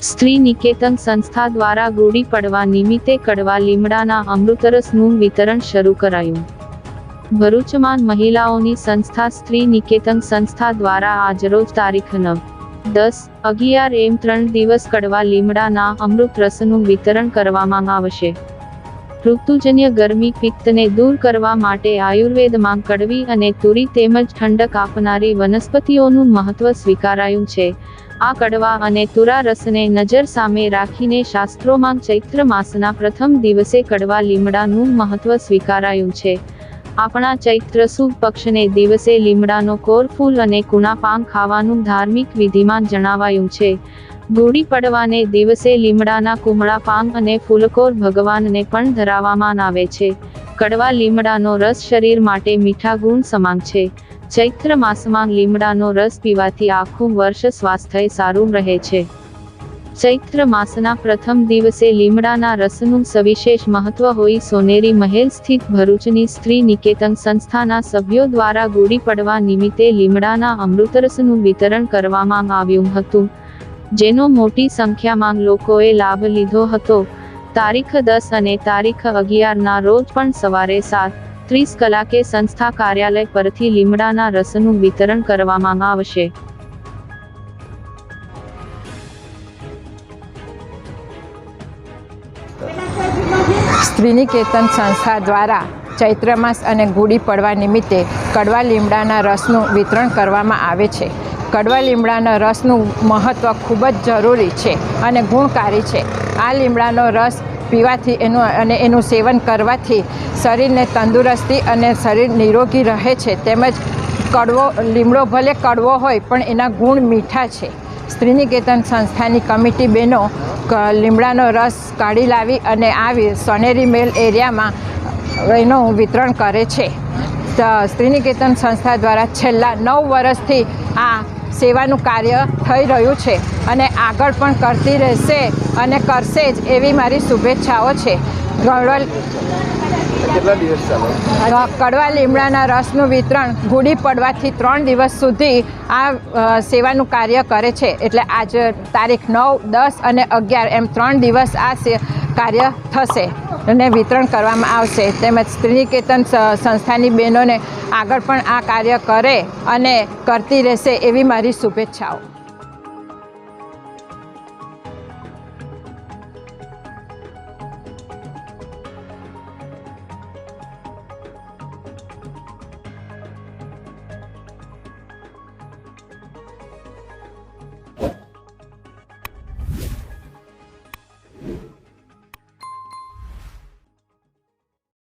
સ્ત્રી નિકેતન સંસ્થા દ્વારા ગુડી પડવા નિમિત્તે કડવા લીમડાના અમૃતરસનું વિતરણ શરૂ કરાયું. ભરૂચમાં મહિલાઓની સંસ્થા સ્ત્રી નિકેતન સંસ્થા દ્વારા આજરોજ તારીખ નવ, દસ, અગિયાર એમ ત્રણ દિવસ કડવા લીમડાના અમૃત રસનું વિતરણ કરવામાં આવશે. ઋતુજન્ય ગરમી પિત્તને દૂર કરવા માટે આયુર્વેદમાં કડવી અને તુરી તેમજ ઠંડક આપનારી વનસ્પતિઓનું મહત્વ સ્વીકારાયું છે. આ કડવા અને તુરા રસને નજર સામે રાખીને શાસ્ત્રોમાં ચૈત્ર માસના પ્રથમ દિવસે કડવા લીમડાનું મહત્વ સ્વીકારાયું છે. આપણા ચૈત્ર સુદ પક્ષને દિવસે લીમડાનો કોર ફૂલ અને કુણા ખાવાનું ધાર્મિક વિધિમાં જણાવાયું છે. ગુડી પડવાને દિવસે લીમડાના કુમળા પાન અને ફૂલકોર ભગવાનને પણ ધરાવવામાં આવે છે. કડવા લીમડાનો રસ શરીર માટે મીઠા ગુણ સમાન છે. ચૈત્ર માસમાં લીમડાનો રસ પીવાથી આખું વર્ષ સ્વાસ્થ્ય સારું રહે છે. ચૈત્ર માસના પ્રથમ દિવસે લીમડાના રસનું સવિશેષ મહત્વ હોઈ સોનેરી મહેલ સ્થિત ભરૂચની સ્ત્રી નિકેતન સંસ્થાના સભ્યો દ્વારા ગુડી પડવા નિમિત્તે લીમડાના અમૃતરસનું વિતરણ કરવામાં આવ્યું હતું. જેનો મોટી સંખ્યામાં લોકોએ લાભ લીધો હતો. તારીખ દસ અને તારીખ અગિયારના રોજ પણ સવારે સાત, ત્રીસ કલાકે સંસ્થા કાર્યાલય પરથી લીમડાના રસનું વિતરણ કરવામાં આવશે. સ્ત્રીનિકેતન સંસ્થા દ્વારા ચૈત્ર માસ અને ગુડી પડવા નિમિત્તે કડવા લીમડાના રસનું વિતરણ કરવામાં આવે છે. કડવા લીમડાના રસનું મહત્ત્વ ખૂબ જ જરૂરી છે અને ગુણકારી છે. આ લીમડાનો રસ પીવાથી એનું અને એનું સેવન કરવાથી શરીરને તંદુરસ્તી અને શરીર નિરોગી રહે છે. તેમજ કડવો, લીમડો ભલે કડવો હોય, પણ એના ગુણ મીઠા છે. સ્ત્રીનિકેતન સંસ્થાની કમિટી બહેનો લીમડાનો રસ કાઢી લાવી અને આવી સોનેરી મેલ એરિયામાં એનું વિતરણ કરે છે. સ્ત્રીનિકેતન સંસ્થા દ્વારા છેલ્લા નવ વર્ષથી આ સેવાનું કાર્ય થઈ રહ્યું છે અને આગળ પણ કરતી રહેશે અને કરશે જ એવી મારી શુભેચ્છાઓ છે. ગળવલ કડવા લીમડાના રસનું વિતરણ ગુડી પડવાથી ત્રણ દિવસ સુધી આ સેવાનું કાર્ય કરે છે. એટલે આજ તારીખ નવ દસ અને અગિયાર એમ ત્રણ દિવસ આ કાર્ય થશે અને વિતરણ કરવામાં આવશે. તેમજ સ્ત્રીનિકેતન સંસ્થાની બહેનોને આગળ પણ આ કાર્ય કરે અને કરતી રહેશે એવી મારી શુભેચ્છાઓ.